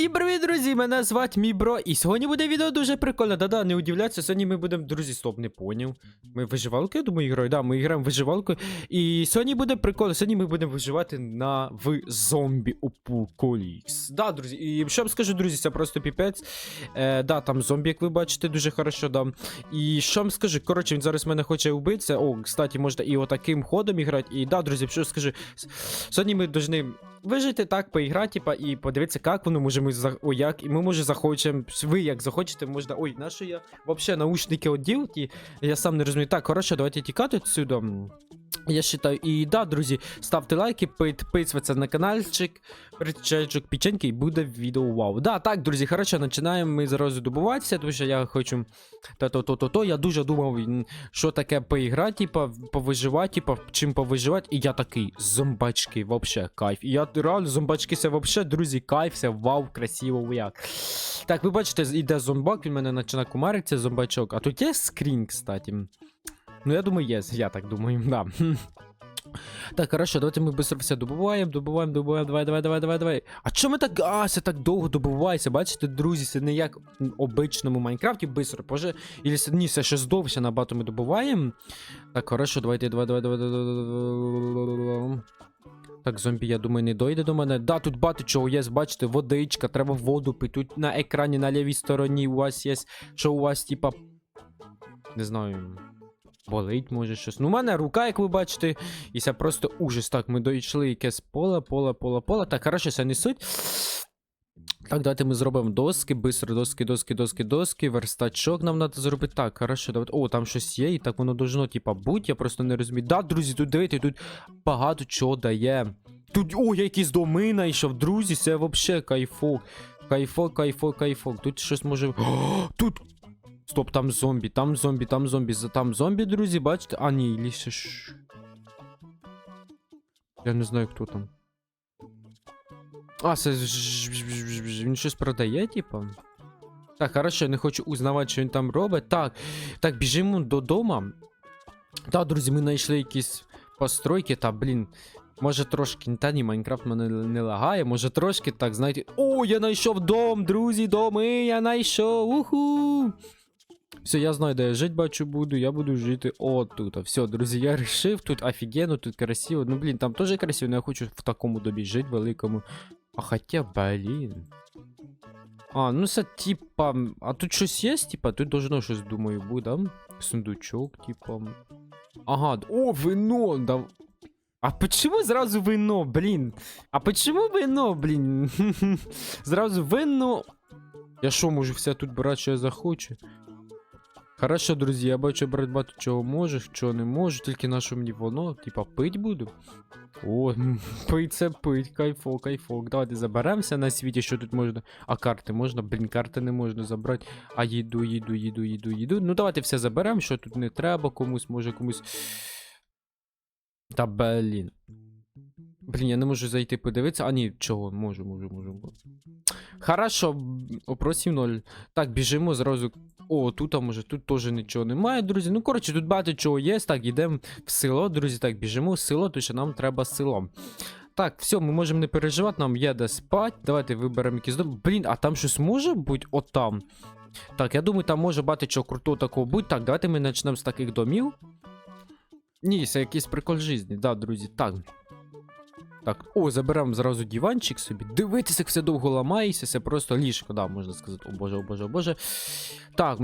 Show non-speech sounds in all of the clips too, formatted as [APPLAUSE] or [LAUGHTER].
Всім привіт, друзі! Мене звати мій бро, і сьогодні буде відео дуже прикольне. Да-да, не удивляйся, сьогодні ми будемо, друзі, стоп, не поняв. Ми виживалки, я думаю, граю. Да, ми граємо виживалку. І сьогодні буде прикольно. Сьогодні ми будемо виживати на в зомбі Апокаліпс. Да, друзі, і що вам скажу, друзі, це просто піпець. Е, да, там зомбі, як ви бачите, дуже хорошо, да. І що вам скажу, коротше, він зараз мене хоче вбитися. О, кстати, можна і отаким ходом іграти. І да, друзі, що скажу, сьогодні ми повинні вижити так, поіграти, типа, і подивитися, як воно може ми за... О, як, і ми може захочемо. Ви як захочете, можна. Ой, на що я вообще наушники одів, ті, я сам не розумію. Так, хорошо, давайте тікати отсюда. Я считаю, і да, друзі, ставте лайки, підписуйтесь на каналчик, причайчик печеньки і буде відео вау. Да, так, друзі, хорошо, починаємо ми зразу добуватися, тому що я хочу то-то-то-то-то. Я дуже думав, що таке поіграти, типа, повиживати, типа, чим повиживати. І я такий, зомбачки, вообще кайф. І я реально зомбачки, це вообще, друзі, кайф, це вау, красиво, як. Так, ви бачите, іде зомбак, він мене починає кумаритися, зомбачок. А тут є скрін, кстати. Ну, я думаю, є, я так думаю, да. Так, хорошо, давайте ми быстро все добуваємо, добуваємо, добуваємо, давай, давай, давай, давай, давай. А чому так. А, це так довго добувається, бачите, друзі, це не як в обичному Майнкрафті, быстро, боже. Це- ні, це щось довше набагато ми добуваємо. Так, хорошо, давайте, давай, давай, давай, давай, давай, давай. Так, зомбі, я думаю, не дойде до мене. Да, тут багато чого є, бачите, водичка, треба воду пити. Тут на екрані на лівій стороні у вас є, що у вас, типа. Не знаю. Болить, може щось. Ну, у мене рука, як ви бачите, і це просто ужас. Так, ми дійшли якесь поле, поле, поле, поле. Так, хорошо, це не суть. Так, давайте ми зробимо доски, бистро, доски, доски, доски, доски, верстачок нам треба зробити. Так, хорошо, давайте. О, там щось є, і так воно должно, типа, бути, я просто не розумію. Да, друзі, тут дивіться, тут багато чого дає. Тут, о, якісь доми знайшов, друзі, це вообще кайфок. Кайфок, кайфок, кайфок. Тут щось може. О, [GASPS] тут. Стоп, там зомбі, там зомбі, там зомбі, там зомбі, друзі, бачите? А, ні, ліше ж. Я не знаю, хто там. А, це він щось продає, типа. Так, хорошо, я не хочу узнавати, що він там робить. Так, так, біжимо додому. Так, друзі, ми знайшли якісь постройки, та, блін. Може трошки, та ні, Майнкрафт мене не лагає, може трошки, так, знаєте. О, я знайшов дом, друзі, доми, я знайшов. Уху! Все, я знаю, де я жити бачу буду, я буду жити отут. Все, друзі, я решив, тут офігенно, тут красиво. Ну, блін, там теж красиво, але я хочу в такому добі жити, великому. А хоча, блін. А, ну це типа. А тут щось є, типа, тут должно щось, думаю, буде. Сундучок, типа. Ага, о, вино! Да... А почему зразу вино, блін? А почему вино, блін? [LAUGHS] Зразу вино. Я що, можу все тут брати, що я захочу? Хорошо, друзі, я бачу брати багато чого можу, чого не можу, тільки на що мені воно, типа, пить буду. О, [LAUGHS] пить це пить, кайфок, кайфок. Давайте заберемося на світі, що тут можна. А карти можна? Блін, карти не можна забрати. А їду, їду, їду, їду, їду. Ну давайте все заберемо, що тут не треба комусь, може комусь. Та блін. Блін, я не можу зайти подивитися. А ні, чого, можу, можу, можу. Хорошо, опросів 0. Так, біжимо зразу. О, тут, а може, тут теж нічого немає, друзі. Ну, коротше, тут багато чого є. Так, йдемо в село, друзі. Так, біжимо в село, тому що нам треба село. Так, все, ми можемо не переживати, нам є де спати. Давайте виберемо якийсь дом. Блін, а там щось може бути отам. Так, я думаю, там може багато чого крутого такого бути. Так, давайте ми почнемо з таких домів. Ні, це якийсь прикол житті, да, друзі. Так. Так, о, заберемо зразу диванчик собі. Дивитися, як все довго ламається, це просто ліжко, да, можна сказати. О боже, о боже, о боже. Так,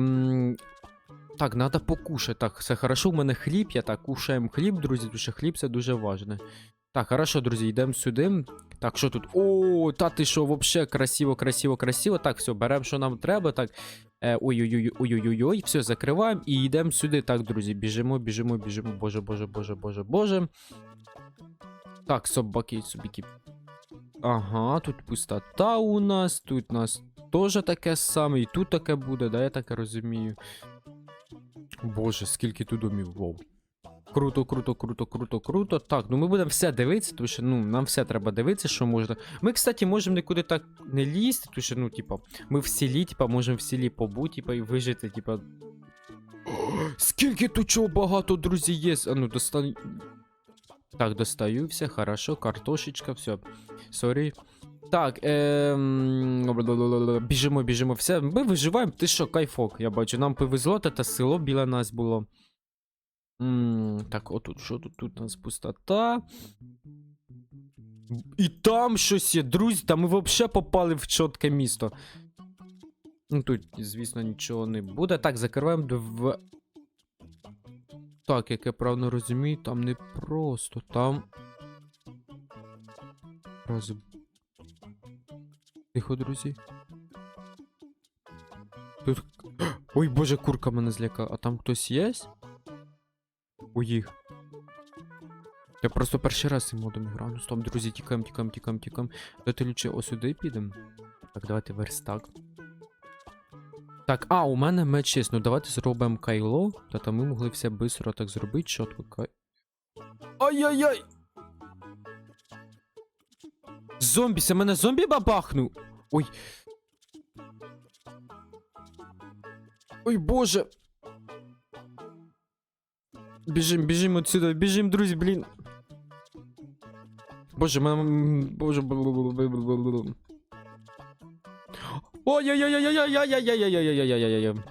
так, треба покушати. Так, все хорошо, у мене хліб, я так кушаємо хліб, друзі, тому що хліб це дуже важливо. Так, хорошо, друзі, йдемо сюди. Так, що тут? О, та ти що, вообще красиво, красиво, красиво. Так, все, беремо, що нам треба. Так. Е, ой-ой-ой, ой-ой-ой, все, закриваємо і йдемо сюди. Так, друзі, біжимо, біжимо, біжимо. Боже, боже, боже, боже, боже. Так, собаки, собаки. Ага, тут пустота у нас, тут у нас теж таке саме, і тут таке буде, да, я так розумію. Боже, скільки тут домів, вау. Круто, круто, круто, круто, круто. Так, ну ми будемо все дивитися, тому що ну, нам все треба дивитися, що можна. Ми, кстати, можемо нікуди так не лізти, тому що, ну, типа, ми в селі, типа, можемо в селі побути, типа, і вижити, типа. [GASPS] Скільки тут чого багато, друзі, є. А ну, достань. Так, достаю все, хорошо, картошечка, все. Сорі. Так. Бла-бла-бла-бла-бла. Біжимо, біжимо, все. Ми виживаємо. Ти що, кайфок, я бачу. Нам повезло, та село біля нас було. м так, отут, що тут? Тут у нас пустота. І там щось є, друзі, та ми взагалі попали в чітке місто. Ну тут, звісно, нічого не буде. Так, закриваємо дв... Так, як я правильно розумію, там не просто, там. Раз. Тихо, друзі. Тут. [GASPS] Ой, боже, курка мене злякала. А там хтось є? У їх. Я просто перший раз цим модом граю. Ну стоп, друзі, тікаємо, тікаємо, тікаємо, тікаємо. Давайте лучше ось сюди підемо. Так, давайте верстак. Так, а, у мене меч є. Ну давайте зробимо кайло. Та там ми могли все бистро так зробити, чітко кай. Ай-яй-яй! Зомбі, це мене зомбі бабахнув! Ой. Ой, боже. Біжим, біжим отсюда, біжим, друзі, блін. Боже, мене. Боже. Бл-бл-бл-бл-бл-бл-бл. Ой-ой-ой-ой-ой-ой-ой-ой-ой-ой-ой-ой-ой-ой-ой.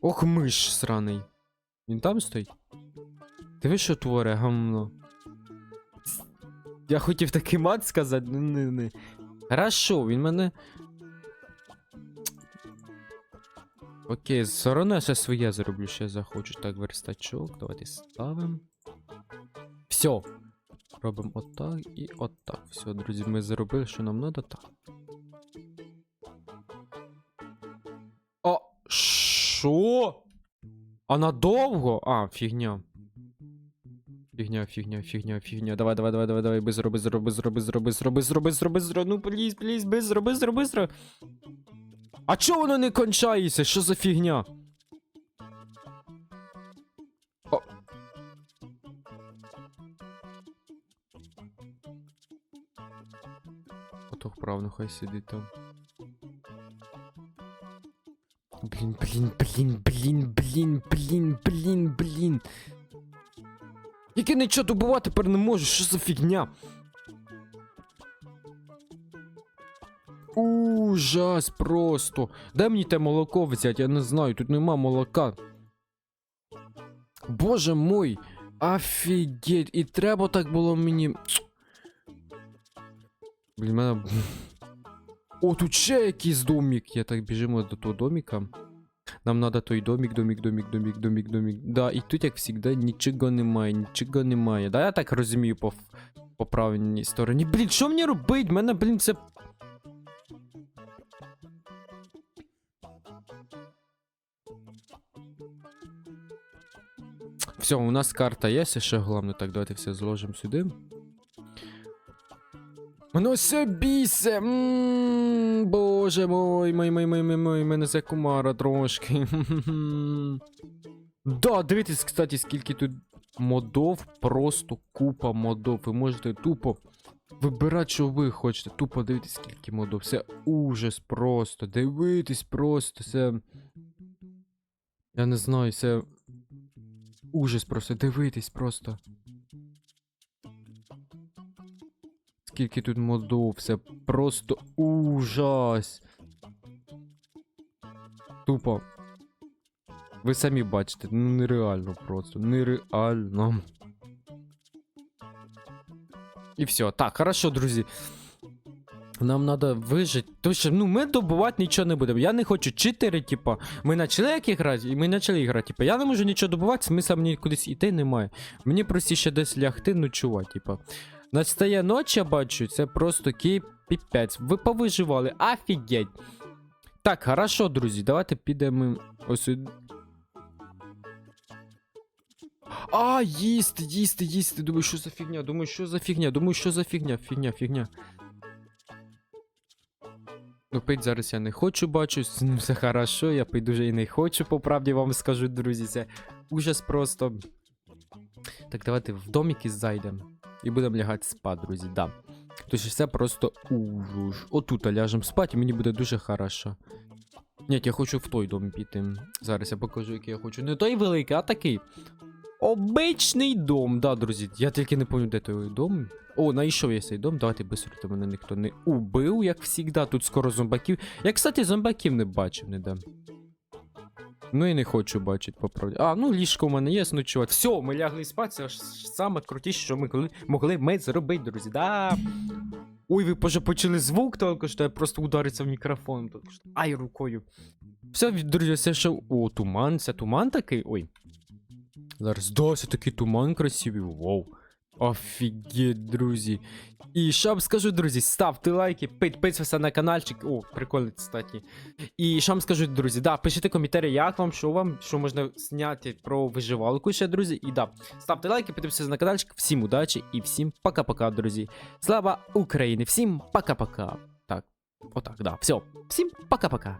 Ох, миш сраний. Він там стоїть? Диви, що творе, гамно. Я хотів такий мат сказати, ну не не. Хорошо, він мене. Окей, все одно я ще своє зроблю, ще захочу. Так, верстачок, давайте ставимо. Все. Робимо отак і отак. Все, друзі, ми зробили, що нам треба так. Що? А надовго? А, фігня. Фігня, фігня, фігня, фігня. Давай, давай, давай, давай, давай, бистро, бистро, бистро, бистро, бистро, бистро, бистро, бистро. Ну, пліз, пліз, бистро, бистро, бистро. А чого воно не кончається? Що за фігня? Ото вправно, хай сидить там. Блін, блін, блін, блін, блін, блін, блін, блін. Яке нічого добувати тепер не можу, що за фігня? Ужас просто. Дай мені те молоко взяти, я не знаю, тут нема молока. Боже мой, офігеть, і треба так було мені. Блін, мене. О, тут ще якийсь домик. Я так біжимо до того доміка. Нам надо той домик, домик, домик, домик, домик, домик. Да, і тут, як завжди, нічого немає, нічого немає. Да, я так розумію по, по правильній стороні. Блін, що мені робить? Мене, блін, це. Все, у нас карта є, ще головне. Так, давайте все зложимо сюди. Воно все бісе. Боже мой, мой, мой, мой, мой, мене за кумара трошки. [LAUGHS] Да, дивіться, кстати, скільки тут модов, просто купа модов. Ви можете тупо вибирати, що ви хочете. Тупо дивіться, скільки модов. Це ужас просто. Дивитись просто, це. Я не знаю, це. Ужас просто, дивитись просто. Скільки тут модов, це просто ужас. Тупо. Ви самі бачите, ну нереально просто, нереально. І все. Так, хорошо, друзі. Нам треба вижити. Тому що ну, ми добувати нічого не будемо. Я не хочу читери, типа. Ми почали як грати, і ми почали грати. Типа, я не можу нічого добувати, смисла мені кудись іти немає. Мені простіше десь лягти, ночувати, типа. Настає ніч, я бачу, це просто кей піпець. Ви повиживали, офігеть. Так, хорошо, друзі, давайте підемо ось. А, їсти, їсти, їсти. Думаю, що за фігня, думаю, що за фігня, думаю, що за фігня, фігня, фігня. Ну, пить зараз я не хочу, бачу, ну, все хорошо, я пить дуже і не хочу, по правді вам скажу, друзі, це ужас просто. Так, давайте в домики зайдемо. І будемо лягати спати, друзі, да. Тож все просто ужас. Отут ляжемо спати, і мені буде дуже хорошо. Ні, я хочу в той дом піти. Зараз я покажу, який я хочу. Не той великий, а такий. Обичний дом, да, друзі. Я тільки не пам'ятаю, де той дом. О, знайшов я цей дом. Давайте быстро, мене ніхто не убив, як завжди. Тут скоро зомбаків. Я, кстати, зомбаків не бачив ніде. Ну і не хочу бачити, по. А, ну ліжко у мене є, ночувати. Все, ми лягли спати, це ж саме крутіше, що ми коли могли ми зробити, друзі. Да. Ой, ви вже почули звук, тільки що я просто ударився в мікрофон. Що. Ай, рукою. Все, друзі, все що. О, туман, це туман такий. Ой. Зараз досі такий туман красивий. Вау. Офігеть, друзі. І що вам скажу, друзі, ставте лайки, підписуйтесь на каналчик. О, прикольно, кстати. І що вам скажу, друзі, да, пишіть коментарі, як вам, що вам, що можна зняти про виживалку ще, друзі. І да, ставте лайки, підписуйтесь на каналчик. Всім удачі і всім пока-пока, друзі. Слава Україні! Всім пока-пока. Так, отак, да, все. Всім пока-пока.